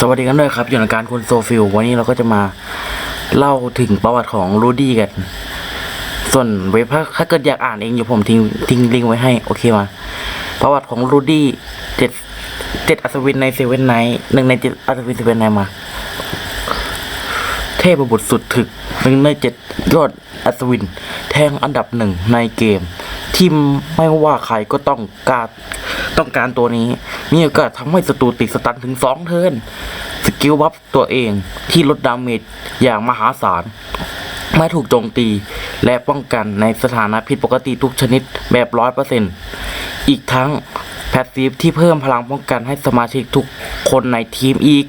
สวัสดีกันด้วยครับอยู่ในการคุณโซฟิลวันนี้เราก็จะมาเล่าถึงประวัติของรูดี้กัน ส่วนเว็บถ้าถ้าเกิดอยากอ่านเองอยู่ผมทิ้งทิ้งลิงก์ไว้ให้ โอเคมา ประวัติของรูดี้เจ็ดเจ็ดอัศวินในเซเว่นไนท์หนึ่งในเจ็ดอัศวินเซเว่นไนท์มา เทพบุตรสุดถึกหนึ่งในเจ็ดยอดอัศวิน แทงอันดับหนึ่งในเกม ที่ไม่ว่าใครก็ต้องการ ต้องการตัวนี้มีโอกาสทำให้ศัตรูติดสตันถึงสองเทิร์นสกิลบัฟตัวเองที่ลดดาเมจอย่างมหาศาลไม่ถูกโจมตี และป้องกันในสถานะผิดปกติทุกชนิดแบบร้อยเปอร์เซ็นต์อีกทั้งแพสซีฟที่เพิ่มพลังป้องกันให้สมาชิกทุกคนในทีมอีก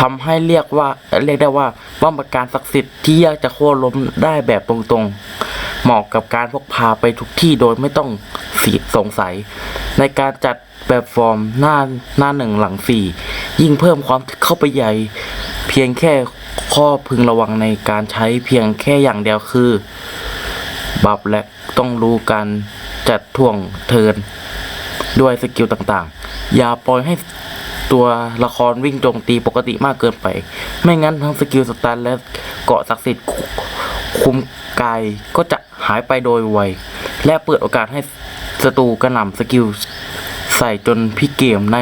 ทำให้เรียกว่าเรียกได้ว่าป้องการศักดิ์สิทธิ์ที่ยากจะโค่นล้มได้แบบตรงๆ เหมาะกับการพกพาไปทุกที่โดยไม่ต้อง สีสงสัย ในการจัดแบบฟอร์มหน้าหน้าหนึ่งหลังสี่ยิ่งเพิ่มความเข้าไปใหญ่ เพียงแค่ข้อพึงระวังในการใช้เพียงแค่อย่างเดียวคือ บัฟและต้องรู้การจัดท่วงเทินด้วยสกิลต่างๆ อย่าปล่อยให้ตัวละครวิ่งโจมตีปกติมากเกินไป ไม่งั้นทั้งสกิลสตันและเกาะศักดิ์สิทธิ์คุมกายก็จะหายไปโดยไว และเปิดโอกาสให้ ศัตรูกระหน่ำสกิลใส่จนพี่เกมใน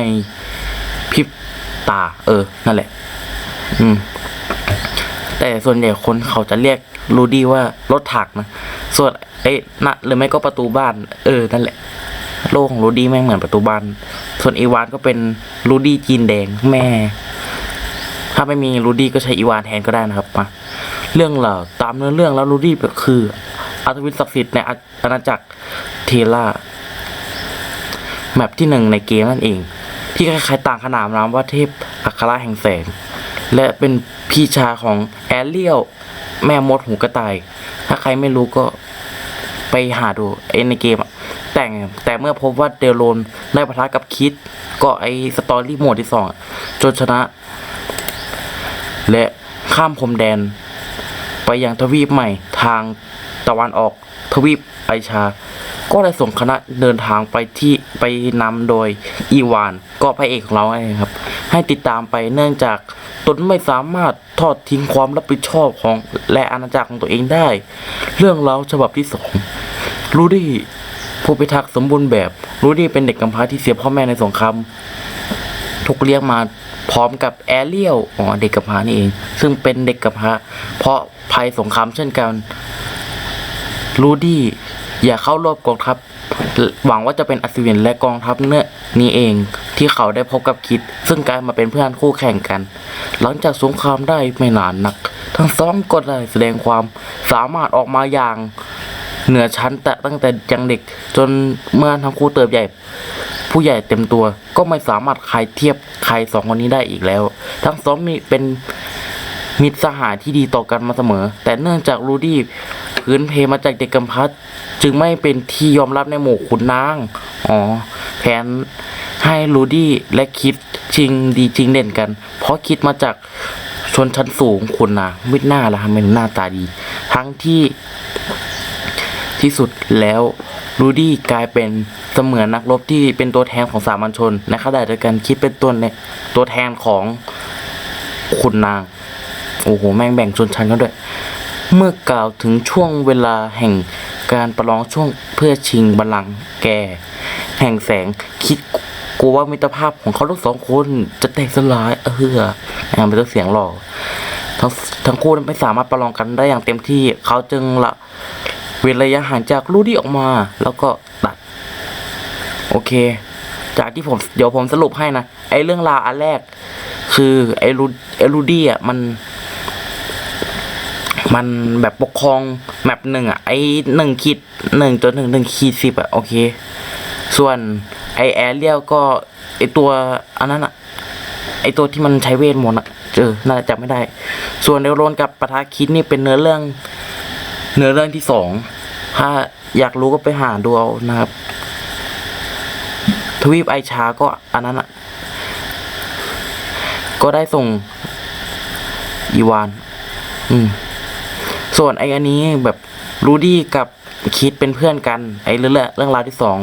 พริบตา เออ นั่นแหละ อืม แต่ส่วนใหญ่คนเขาจะเรียกรูดี้ว่ารถถักนะ ส่วนเอ้นะหรือไม่ก็ประตูบ้าน เออ นั่นแหละ โลกของรูดี้แม่งเหมือนประตูบ้าน ส่วนอีวานก็เป็นรูดี้จีนแดงแม่ ถ้าไม่มีรูดี้ก็ใช้อีวานแทนก็ได้นะครับมาเรื่องเหล่าตามเนื้อเรื่องแล้วรูดี้ก็คืออัศวินศักดิ์สิทธิ์ในอาณาจักร เทล่าแมปที่หนึ่งในเกมนั่นเอง ที่คล้ายๆต่างขนามนามว่าเทพอัคราแห่งแสง และเป็นพี่ชายของแอเรียลแม่มดหูกระต่าย ถ้าใครไม่รู้ก็ไปหาดูไอ้ในเกมแต่งแต่เมื่อพบว่าเดลโลนได้ปะทะกับคิด ก็ไอสตอรี่โหมดที่สองจนชนะ และข้ามพรมแดน ไปยังทวีปใหม่ทางตะวันออกทวีปไอชา ก็ได้ส่งคณะเดินทางไปที่ไปนำโดยอีวาน ก็พระเอกของเราเองครับ ให้ติดตามไปเนื่องจากตนไม่สามารถทอดทิ้งความรับผิดชอบของและอาณาจักรของตัวเองได้ เรื่องราฉบับที่สองรูดี้ผู้พิทักษ์สมบูรณ์แบบรูดี้เป็นเด็กกำพร้าที่เสียพ่อแม่ในสงคราม ถูกเลี้ยงมาพร้อมกับแอเรียลอ๋อเด็กกำพานี่เอง ซึ่งเป็นเด็กกำพร้าเพราะภัยสงครามเช่นกันรูดี้อย่าเข้ารอบกองทัพหวังว่าจะเป็นอัศวินและกองทัพเนื้อนี้เองที่เขาได้พบกับคิด ซึ่งกลายมาเป็นเพื่อนคู่แข่งกัน หลังจากสงครามได้ไม่นานนัก ทั้งสองก็ได้แสดงความสามารถออกมาอย่างเหนือชั้นแต่ตั้งแต่ยังเด็กจนเมื่อทั้งคู่เติบใหญ่ ผู้ใหญ่เต็มตัวก็ไม่สามารถใครเทียบใครสองคนนี้ได้อีกแล้ว ทั้งสองมีเป็นมิตรสหายที่ดีต่อกันมาเสมอ แต่เนื่องจากรูดี้พื้นเพมาจากเด็กกำพร้าจึงไม่เป็นที่ยอมรับในหมู่ขุนนาง อ๋อ แผนให้รูดี้และคิดชิงดีจริงเด่นกัน เพราะคิดมาจากชนชั้นสูงขุนนางมิดหน้าละทำเป็นหน้าตาดี ทั้งที่ที่สุดแล้ว รูดี้กลายเป็นเสมือนนักรบที่เป็นตัวแทนของสามัญชนในขณะเดียวกันคิดเป็นตัวในตัวแทนของขุนนาง โอ้โห แม่งแบ่งชนชั้นกันด้วย เมื่อกล่าวถึงช่วงเวลาแห่งการประลองช่วงเพื่อชิงบัลลังก์แก่ แห่งแสงคิดกลัวว่ามิตรภาพของเขาทั้งสองคนจะแตกสลายเอออ่าเป็นเสียงหล่อทั้งทั้งคู่ไม่สามารถประลองกันได้อย่างเต็มที่เขาจึงละ เว้นระยะห่างจากรูดี้ออกมา แล้วก็ตัด โอเค จากที่ผมเดี๋ยวผมสรุปให้นะ ไอเรื่องราวอันแรก คือไอรูไอรูดี้อะมัน มันแบบปกครองแมปหนึ่งอะ ไอหนึ่งขีดหนึ่งจนถึงหนึ่งขีดสิบอะ โอเค ส่วนไอแอเรียลก็ไอตัวอันนั้นอะไอตัวที่มันใช้เวทมนต์อะเจอ น่าจะจำไม่ได้ ส่วนเดลโรนกับปะทาคิดนี่เป็นเนื้อเรื่อง เนื้อเรื่องที่สองถ้าอยากรู้ก็ไปหาดูเอานะครับ ทวีปไอชาก็อันนั้นอะ ก็ได้ส่งอีวาน อืม ส่วนไออันนี้แบบรูดี้กับคิดเป็นเพื่อนกัน ไอเรื่องเรื่องราวที่สอง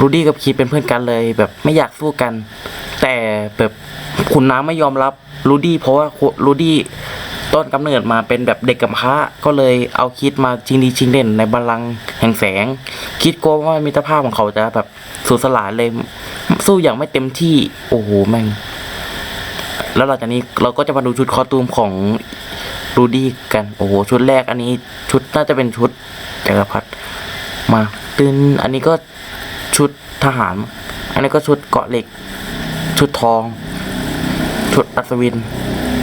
รูดี้กับคิดเป็นเพื่อนกันเลย แบบไม่อยากสู้กัน แต่แบบขุนน้ำไม่ยอมรับรูดี้เพราะว่ารูดี้ ต้นกำเนิดมาเป็นแบบเด็กกำพร้าก็เลยเอาคิดมาชิงดีชิงเด่นในบัลลังก์แห่งแสง คิดกลัวว่ามิตรภาพของเขาจะแบบสูญสลายเลย สู้อย่างไม่เต็มที่ โอ้โหแม่ง แล้วหลังจากนี้เราก็จะมาดูชุดคอตูมของรูดี้กัน โอ้โห ชุดแรกอันนี้ชุดน่าจะเป็นชุดจักรพรรดิมาตื่นอันนี้ก็ชุดทหาร อันนี้ก็ชุดเกาะเหล็ก ชุดทอง ชุดอัศวิน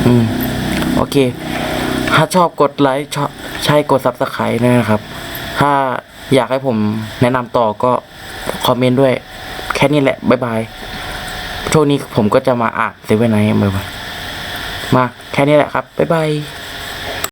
อืม โอเค ถ้าชอบกดไลค์ชอบใช่กดซับสไครต์ด้วยนะครับ ถ้าอยากให้ผมแนะนำต่อก็คอมเมนต์ด้วย แค่นี้แหละ บ๊ายบายช่วงนี้ผมก็จะมาอ่านเซเว่นไนท์บ่อยๆมา แค่นี้แหละครับ บ๊ายบาย